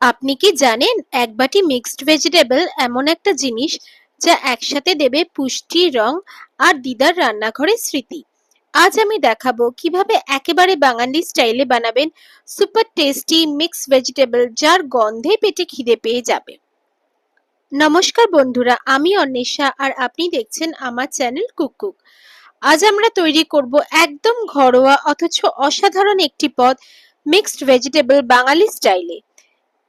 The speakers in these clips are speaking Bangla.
আপনি কি জানেন এক বাটি মিক্সড ভেজিটেবল এমন একটা জিনিস যা একসাথে দেবে পুষ্টি, রং আর দিদার রান্নাঘরের স্মৃতি? আজ আমি দেখাবো কীভাবে একেবারে বাঙালি স্টাইলে বানাবেন সুপার টেস্টি মিক্স ভেজিটেবল যার গন্ধে পেটে খিদে পেয়ে যাবে। নমস্কার বন্ধুরা, আমি অন্বেষা আর আপনি দেখছেন আমার চ্যানেল কুককুক। আজ আমরা তৈরি করব একদম ঘরোয়া অথচ অসাধারণ একটি পদ মিক্সড ভেজিটেবল বাঙালি স্টাইলে।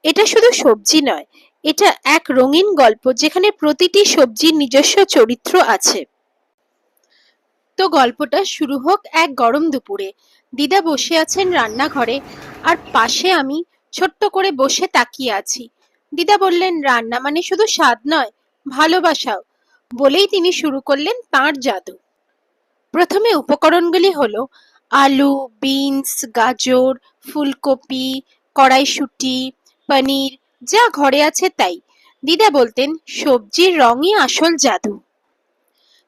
এটা শুধু সবজি নয়, এটা এক রঙিন গল্প যেখানে প্রতিটি সবজির নিজস্ব চরিত্র আছে। তো গল্পটা শুরু হোক এক গরম দুপুরে। দিদা বসে আছেন রান্নাঘরে আর পাশে আমি ছোট্ট করে বসে তাকিয়ে আছি। দিদা বললেন, রান্না মানে শুধু স্বাদ নয়, ভালোবাসাও। বলেই তিনি শুরু করলেন তাঁর জাদু। প্রথমে উপকরণগুলি হলো আলু, বিনস, গাজর, ফুলকপি, কড়াইশুঁটি পনির, যা ঘরে আছে তাই। দিদা বলতেন, সবজির রঙই আসল জাদু।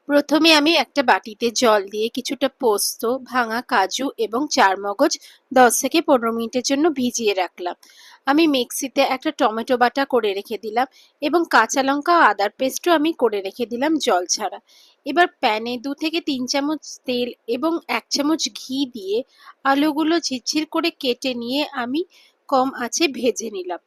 প্রথমে আমি একটা বাটিতে জল দিয়ে কিছুটা পোস্ত, ভাঙা কাজু এবং চারমগজ দশ থেকে পনেরো মিনিটের জন্য ভিজিয়ে রাখলাম। আমি মিক্সিতে একটা টমেটো বাটা করে রেখে দিলাম এবং কাঁচা লঙ্কা ও আদার পেস্টও আমি করে রেখে দিলাম জল ছাড়া। এবার প্যানে দু থেকে তিন চামচ তেল এবং এক চামচ ঘি দিয়ে আলুগুলো ঝিরঝির করে কেটে নিয়ে আমি কম আছে, ভেজে নিলাম।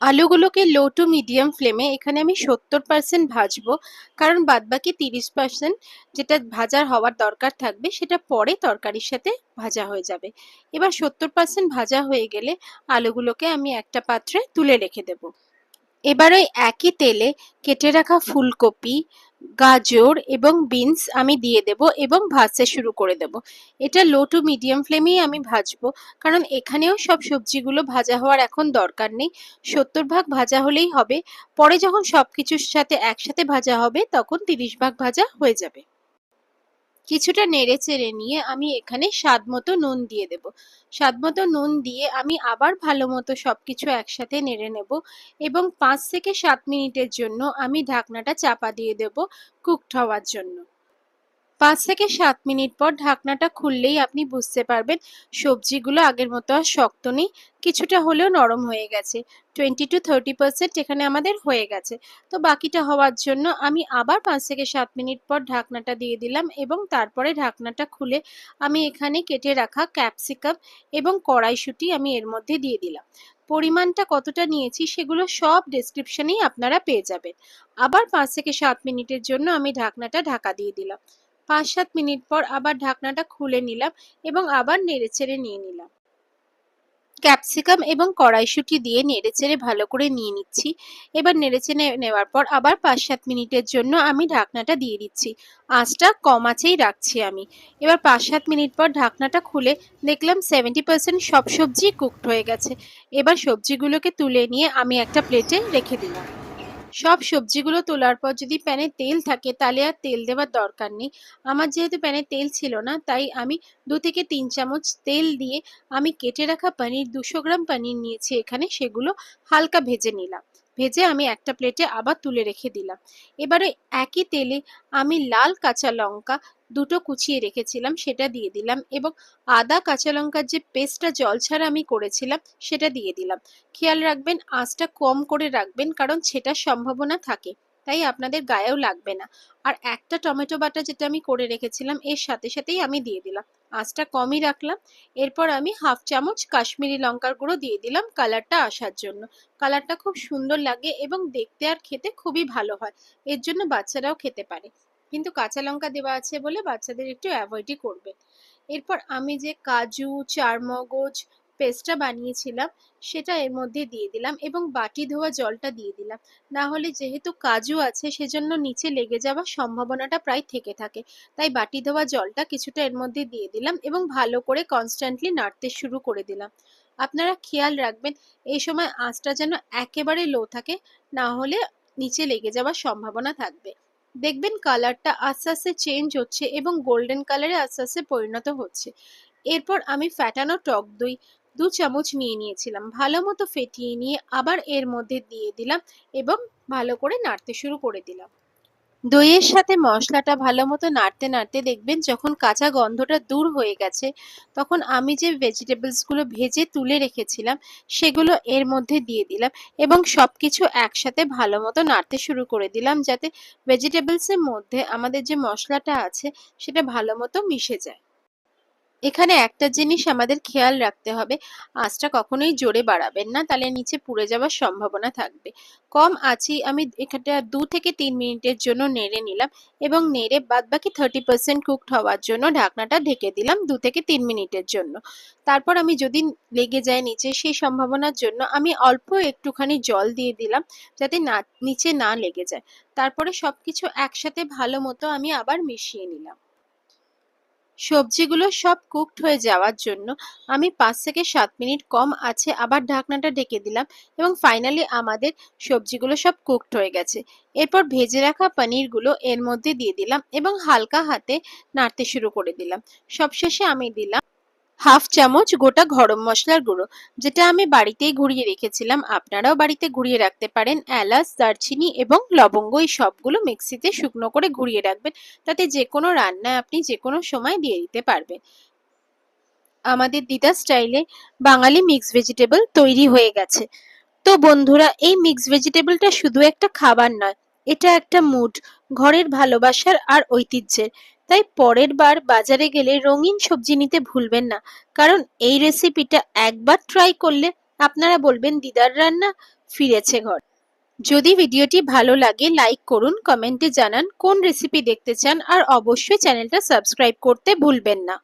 আলুগুলোকে লো টু মিডিয়াম ফ্লেমে এখানে আমি সত্তর পার্সেন্ট ভাজবো। কারণ বাদবাকি তিরিশ পার্সেন্ট যেটা ভাজার হওয়ার দরকার থাকবে, সেটা পরে তরকারির সাথে ভাজা হয়ে যাবে। এবার সত্তর পার্সেন্ট ভাজা হয়ে গেলে আলুগুলোকে আমি একটা পাত্রে তুলে রেখে দেব। এবার ওই একই তেলে কেটে রাখা ফুলকপি গাজর এবং বিনস আমি দিয়ে দেব এবং ভাজতে শুরু করে দেব। এটা লো টু মিডিয়াম ফ্লেমেই আমি ভাজবো, কারণ এখানেও সব সবজিগুলো ভাজা হওয়ার এখন দরকার নেই। সত্তর ভাগ ভাজা হলেই হবে, পরে যখন সব কিছুর সাথে একসাথে ভাজা হবে, তখন তিরিশ ভাগ ভাজা হয়ে যাবে। কিছুটা নেড়ে চেড়ে নিয়ে আমি এখানে স্বাদ মতো নুন দিয়ে দেব। স্বাদ মতো নুন দিয়ে আমি আবার ভালো মতো সব কিছু একসাথে নেড়ে নেব এবং পাঁচ থেকে সাত মিনিটের জন্য আমি ঢাকনাটা চাপা দিয়ে দেব কুকড হওয়ার জন্য। পাঁচ থেকে সাত মিনিট পর ঢাকনাটা খুললেই আপনি বুঝতে পারবেন সবজিগুলো আগের মতো আর শক্ত নেই, কিছুটা হলেও নরম হয়ে গেছে। টোয়েন্টি টু থার্টি পার্সেন্ট এখানে আমাদের হয়ে গেছে। তো বাকিটা হওয়ার জন্য আমি আবার পাঁচ থেকে সাত মিনিট পর ঢাকনাটা দিয়ে দিলাম এবং তারপরে ঢাকনাটা খুলে আমি এখানে কেটে রাখা ক্যাপসিকাম এবং কড়াইশুঁটি আমি এর মধ্যে দিয়ে দিলাম। পরিমাণটা কতটা নিয়েছি সেগুলো সব ডেসক্রিপশনেই আপনারা পেয়ে যাবেন। আবার পাঁচ থেকে সাত মিনিটের জন্য আমি ঢাকনাটা ঢাকা দিয়ে দিলাম। পাঁচ সাত মিনিট পর আবার ঢাকনাটা খুলে নিলাম এবং আবার নেড়েচেড়ে নিয়ে নিলাম। ক্যাপসিকাম এবং কড়াইশুঁটি দিয়ে নেড়েচেড়ে ভালো করে নিয়ে নিচ্ছি। এবার নেড়েচেড়ে নেওয়ার পর আবার পাঁচ সাত মিনিটের জন্য আমি ঢাকনাটা দিয়ে দিচ্ছি। আঁচটা কম আঁচেই রাখছি আমি। এবার পাঁচ সাত মিনিট পর ঢাকনাটা খুলে দেখলাম সেভেন্টি পার্সেন্ট সব সবজি কুকড হয়ে গেছে। এবার সবজিগুলোকে তুলে নিয়ে আমি একটা প্লেটে রেখে দিলাম। সব সবজিগুলো তোলার পর যদি প্যানে তেল থাকে তাহলে আর তেল দেওয়ার দরকার নেই। আমার যেহেতু প্যানে তেল ছিল না, তাই আমি দু থেকে তিন চামচ তেল দিয়ে আমি কেটে রাখা পানির, দুশো গ্রাম পানির নিয়েছি এখানে, সেগুলো হালকা ভেজে নিলাম। ভেজে আমি একটা প্লেটে আবার তুলে রেখে দিলাম। এবারে একই তেলে আমি লাল কাঁচা লঙ্কা দুটো কুচিয়ে রেখেছিলাম, সেটা দিয়ে দিলাম এবং আদা কাঁচা লঙ্কার যে পেস্টটা জল ছাড়া আমি করেছিলাম, সেটা দিয়ে দিলাম। খেয়াল রাখবেন, আঁচটা কম করে রাখবেন, কারণ সেটার সম্ভাবনা থাকে, তাই আপনাদের গায়েও লাগবে না। আর একটা টমেটো বাটা যেটা আমি করে রেখেছিলাম, এর সাথে সাথেই আমি দিয়ে দিলাম। আঁচটা কমই রাখলাম, এরপর আমি হাফ চামচ কাশ্মীরি লঙ্কার গুঁড়ো দিয়ে দিলাম কালারটা আসার জন্য। কালারটা খুব সুন্দর লাগে এবং দেখতে আর খেতে খুবই ভালো হয়, এর জন্য বাচ্চারাও খেতে পারে। কিন্তু কাঁচা লঙ্কা দেওয়া আছে বলে বাচ্চাদের একটু অ্যাভয়েডই করবে এরপর আমি যে কাজু, চারমগজ পেস্টটা বানিয়েছিলাম, সেটা এর মধ্যে দিয়ে দিলাম এবং বাটি ধোয়া জলটা দিয়ে দিলাম। না হলে যেহেতু কাজু আছে, সেজন্য নিচে লেগে যাওয়ার সম্ভাবনাটা প্রায় থেকে থাকে। তাই বাটি ধোয়া জলটা কিছুটা এর মধ্যে দিয়ে দিলাম এবং ভালো করে কনস্ট্যান্টলি নাড়তে শুরু করে দিলাম। আপনারা খেয়াল রাখবেন, এই সময় আঁচটা যেন একেবারে লো থাকে, না হলে নিচে লেগে যাওয়ার সম্ভাবনা থাকবে। দেখবেন কালারটা আস্তে আস্তে চেঞ্জ হচ্ছে এবং গোল্ডেন কালারে আস্তে আস্তে পরিণত হচ্ছে। এরপর আমি ফ্যাটানো টক দই দু চামচ নিয়ে নিয়েছিলাম। ভালো মতো ফেটিয়ে নিয়ে আবার এর মধ্যে দিয়ে দিলাম এবং ভালো করে নাড়তে শুরু করে দিলাম। দইয়ের সাথে মশলাটা ভালো মতো নাড়তে নাড়তে দেখবেন যখন কাঁচা গন্ধটা দূর হয়ে গেছে, তখন আমি যে ভেজিটেবলসগুলো ভেজে তুলে রেখেছিলাম, সেগুলো এর মধ্যে দিয়ে দিলাম এবং সব কিছু একসাথে ভালো মতো নাড়তে শুরু করে দিলাম যাতে ভেজিটেবলসের মধ্যে আমাদের যে মশলাটা আছে, সেটা ভালো মতো মিশে যায়। এখানে একটা জিনিস আমাদের খেয়াল রাখতে হবে, আঁচটা কখনোই জোরে বাড়াবেন না, তাহলে নিচে পুড়ে যাওয়ার সম্ভাবনা থাকবে। কম আঁচেই আমি এখানটা দু থেকে তিন মিনিটের জন্য নেড়ে নিলাম এবং নেড়ে বাদ বাকি থার্টি পার্সেন্ট কুকড হওয়ার জন্য ঢাকনাটা ঢেকে দিলাম দু থেকে তিন মিনিটের জন্য। তারপর আমি যদি লেগে যায় নিচে সেই সম্ভাবনার জন্য আমি অল্প একটুখানি জল দিয়ে দিলাম যাতে না, নিচে না লেগে যায়। তারপরে সবকিছু একসাথে ভালো মতো আমি আবার মিশিয়ে নিলাম। সবজিগুলো সব কুকড হয়ে যাওয়ার জন্য আমি পাঁচ থেকে সাত মিনিট কম আছে আবার ঢাকনাটা ঢেকে দিলাম এবং ফাইনালি আমাদের সবজিগুলো সব কুকড হয়ে গেছে। এরপর ভেজে রাখা পনিরগুলো এর মধ্যে দিয়ে দিলাম এবং হালকা হাতে নাড়তে শুরু করে দিলাম। সবশেষে আমি দিলাম হাফ চামচ গোটা গরম মশলার গুঁড়ো, যেটা আমি বাড়িতেই ঘুরিয়ে রেখেছিলাম। আপনারাও বাড়িতে ঘুরিয়ে রাখতে পারেন। এলাচ, দারচিনি এবং লবঙ্গ, এই সবগুলো মিক্সিতে শুকনো করে ঘুরিয়ে রাখবেন। তাতে যে কোনো রান্নায় আপনি যে কোনো সময় দিয়ে দিতে পারবেন। আমাদের দিদা স্টাইলে বাঙালি মিক্স ভেজিটেবল তৈরি হয়ে গেছে। তো বন্ধুরা, এই মিক্স ভেজিটেবলটা শুধু একটা খাবার নয়, এটা একটা মুড ঘরের ভালোবাসার আর ঐতিহ্যের। তাই পরের বার বাজারে গেলে রঙিন সবজি নিতে ভুলবেন না। কারণ এই রেসিপিটা একবার ট্রাই করলে আপনারা বলবেন, দিদার রান্না ফিরেছে ঘর। যদি ভিডিওটি ভালো লাগে লাইক করুন কমেন্টে জানান কোন রেসিপি দেখতে চান, আর অবশ্যই চ্যানেলটা সাবস্ক্রাইব করতে ভুলবেন না।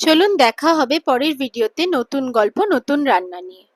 চলুন, দেখা হবে পরের ভিডিওতে নতুন গল্প, নতুন রান্না নিয়ে।